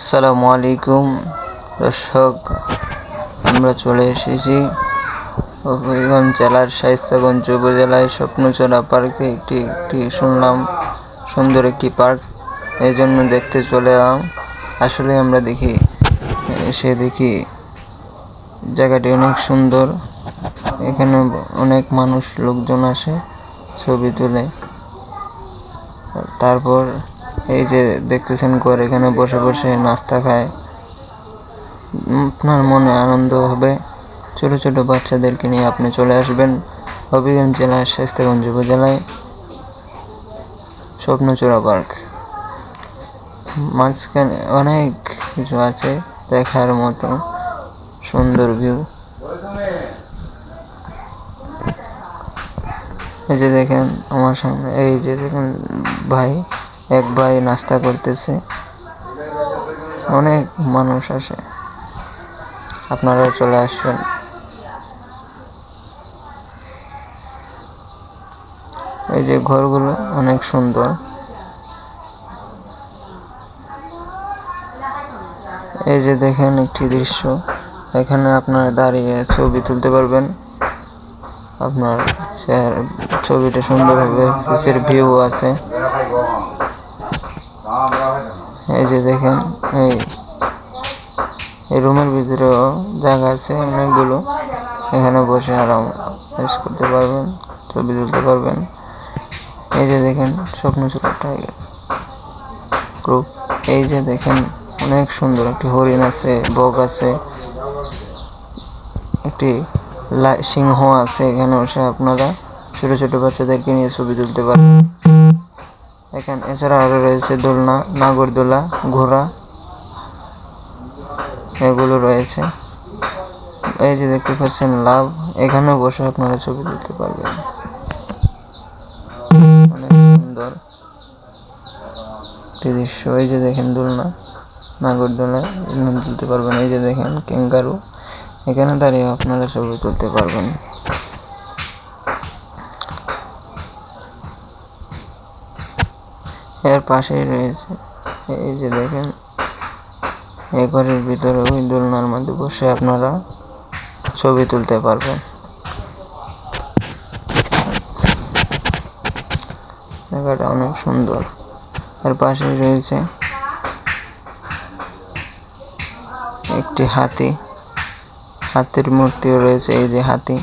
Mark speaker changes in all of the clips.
Speaker 1: আসসালামু আলাইকুম। দর্শক, আমরা চলে এসেছি হবিগঞ্জ জেলার শাইস্তাগঞ্জ উপজেলায় স্বপ্নচূড়া পার্কে। একটি একটি, শুনলাম, সুন্দর একটি পার্ক। এই জন্য দেখতে চলে এলাম। আসলে আমরা দেখি, এসে দেখি, জায়গাটি অনেক সুন্দর। এখানে অনেক মানুষ, লোকজন আসে ছবি তুলে। তারপর এই যে দেখতেছেন ঘর, এখানে বসে বসে নাস্তা খায়। আপনার মনে আনন্দ হবে। ছোট ছোট বাচ্চাদেরকে নিয়ে আপনি চলে আসবেন হবিগঞ্জ জেলার শাস্তাগঞ্জ উপজেলায়, স্বপ্নচূড়া পার্ক। মাঝখানে অনেক কিছু আছে দেখার মতো, সুন্দর ভিউ। এই যে দেখেন আমার সামনে, এই যে দেখেন ভাই এক ভাই নাস্তা করতেছে। অনেক মানুষ আসে। আপনারাও চলে আসবেন। এই যে ঘরগুলো অনেক সুন্দর। এই যে দেখেন একটি দৃশ্য। এখানে আপনারা দাঁড়িয়ে ছবি তুলতে পারবেন। আপনার ছবিটা সুন্দর ভিউ আছে। এই যে দেখেন, এই রুমের ভিতরেও জায়গা আছে, অনেকগুলো। এখানে বসে আরাম রেস্ট করতে পারবেন, ছবি তুলতে পারবেন। এই যে দেখেন, স্বপ্ন ছিল টাইগার গ্রুপ। এই যে দেখেন, অনেক সুন্দর একটি হরিণ আছে, বক আছে, একটি সিংহ আছে। এখানে বসে আপনারা ছোট ছোট বাচ্চাদেরকে নিয়ে ছবি তুলতে পারবেন। এখানে এছাড়া আরও রয়েছে দোলনা নাগরদোলা ঘোড়া, এগুলো রয়েছে। এই যে দেখতে পাচ্ছেন লাভ এখানেও বসে আপনারা ছবি তুলতে পারবেন। অনেক সুন্দর একটি দৃশ্য। এই যে দেখেন, দোলনা নাগরদোলা তুলতে পারবেন। এই যে দেখেন ক্যাঙ্গারু এখানে দাঁড়িয়ে আপনারা ছবি তুলতে পারবেন। এর পাশেই রয়েছে। এই যে দেখেন, এই ঘরের ভিতরে ওই দোলনার মধ্যে বসে আপনারা ছবি তুলতে পারবেন। জায়গাটা অনেক সুন্দর। এর পাশেই রয়েছে একটি হাতি। হাতির মূর্তিও রয়েছে, এই যে হাতি।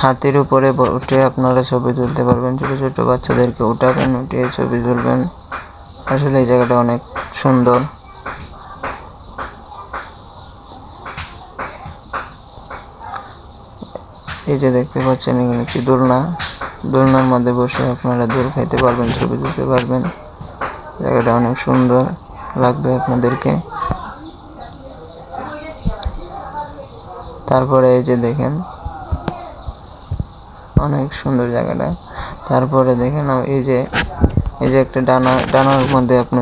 Speaker 1: হাতির উপরে উঠে আপনারা ছবি তুলতে পারবেন। ছোট ছোট বাচ্চাদেরকে উঠাবেন, উঠিয়ে ছবি তুলবেন। আসলে এই জায়গাটা অনেক সুন্দর। এই যে দেখতে পাচ্ছেন, এখানে একটি দোলনা। দোলনার মধ্যে বসে আপনারা দোল খাইতে পারবেন, ছবি তুলতে পারবেন। জায়গাটা অনেক সুন্দর লাগবে আপনাদেরকে। তারপরে এই যে দেখেন অনেক সুন্দর জায়গাটা। তারপরে দেখেন এই যে এই যে একটা ডানা, ডানার মধ্যে আপনি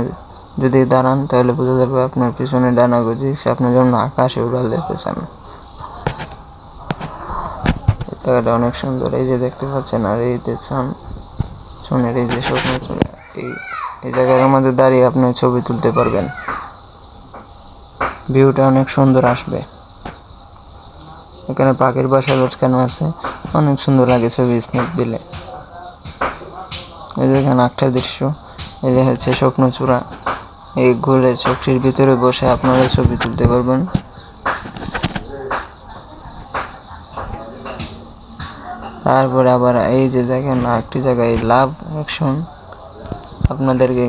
Speaker 1: যদি দাঁড়ান, তাহলে বোঝা যাবে আপনার পিছনে ডানা গজিয়েছে, আপনার জন্য আকাশে উড়াল দেখতে চান জায়গাটা অনেক সুন্দর। এই যে দেখতে পাচ্ছেন, আর এই চান সোনের এই যে স্বপ্ন এই এই জায়গার মধ্যে দাঁড়িয়ে আপনি ছবি তুলতে পারবেন। ভিউটা অনেক সুন্দর আসবে। এখানে পাখির বাসা লটকানো আছে। অনেক সুন্দর লাগে ছবি স্ন্যাপ দিলে। এই যে এখানে আটটার দৃশ্য। যে হচ্ছে স্বপ্নচূড়া এই ঘুরে চোখটির ভিতরে বসে আপনারা ছবি তুলতে পারবেন। তারপরে আবার এই যে দেখেন আরেকটি জায়গায় লাভ অ্যাকশন। আপনাদেরকে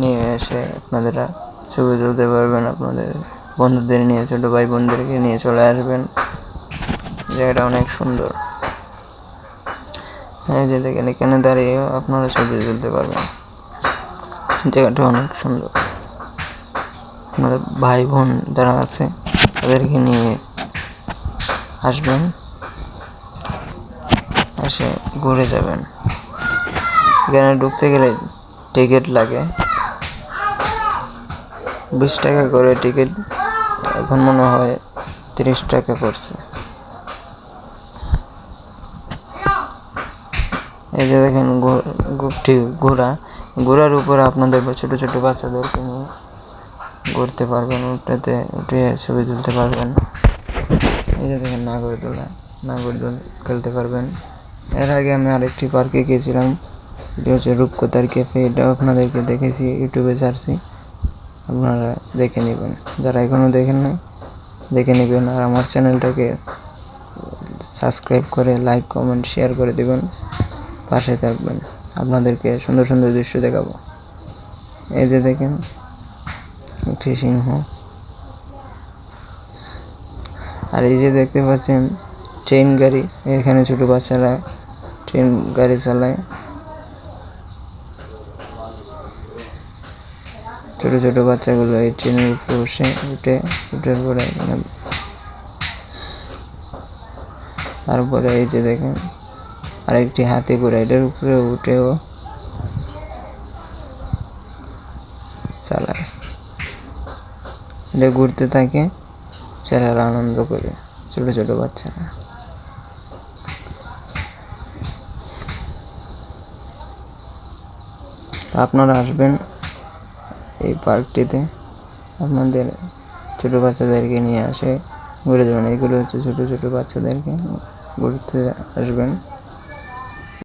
Speaker 1: নিয়ে এসে আপনারা ছবি তুলতে পারবেন আপনাদের। বন্ধুদের নিয়ে, ছোটো ভাই বোনদেরকে নিয়ে চলে আসবেন। জায়গাটা অনেক সুন্দর। এই যে দেখেন, এখানে দাঁড়িয়েও আপনারা ছবি তুলতে পারবেন। জায়গাটা অনেক সুন্দর। আপনাদের ভাই বোন যারা আছে, তাদেরকে নিয়ে আসবেন। এসে ঘুরে যাবেন। এখানে ঢুকতে গেলে টিকিট লাগে। বিশ টাকা করে টিকিট এখন মনে হয় তিরিশ টাকা করছে। এই যে দেখেন ঠিক ঘোড়া। ঘোড়ার উপরে আপনাদের ছোট ছোট বাচ্চাদেরকে নিয়ে ঘুরতে পারবেন, উঠতে, উঠে ছবি তুলতে পারবেন। এই যে দেখেন নাগরদোলা, নাগরদোল খেলতে পারবেন। এর আগে আমি আরেকটি পার্কে গিয়েছিলাম, এটি হচ্ছে রূপকথার ক্যাফে এটাও আপনাদেরকে দেখেছি, ইউটিউবে ছাড়ছি আপনারা দেখে নেবেন। যারা এখনও দেখেন না দেখে নেবেন। আর আমার চ্যানেলটাকে সাবস্ক্রাইব করে, লাইক, কমেন্ট, শেয়ার করে দেবেন। পাশে থাকবেন। আপনাদেরকে সুন্দর সুন্দর দৃশ্য দেখাবো। এই যে দেখেন, একটি সিংহ। আর এই যে দেখতে পাচ্ছেন, ট্রেন গাড়ি। এখানে ছোট বাচ্চারা ট্রেন গাড়ি চালায়। ছোট ছোট বাচ্চাগুলো এই ট্রেনের উপরে বসে উঠে উঠার পরে এখানে তারপরে এই যে দেখেন, আরেকটি হাতি করে এটার উপরে উঠেও চালায়। এটা ঘুরতে থাকে, ছেলেরা আনন্দ করে, ছোট ছোট বাচ্চারা। আপনারা আসবেন এই পার্কটিতে আপনাদের ছোট বাচ্চাদেরকে নিয়ে আসে। ঘুরে যাবেন। এগুলো হচ্ছে ছোট ছোট বাচ্চাদেরকে ঘুরতে আসবেন।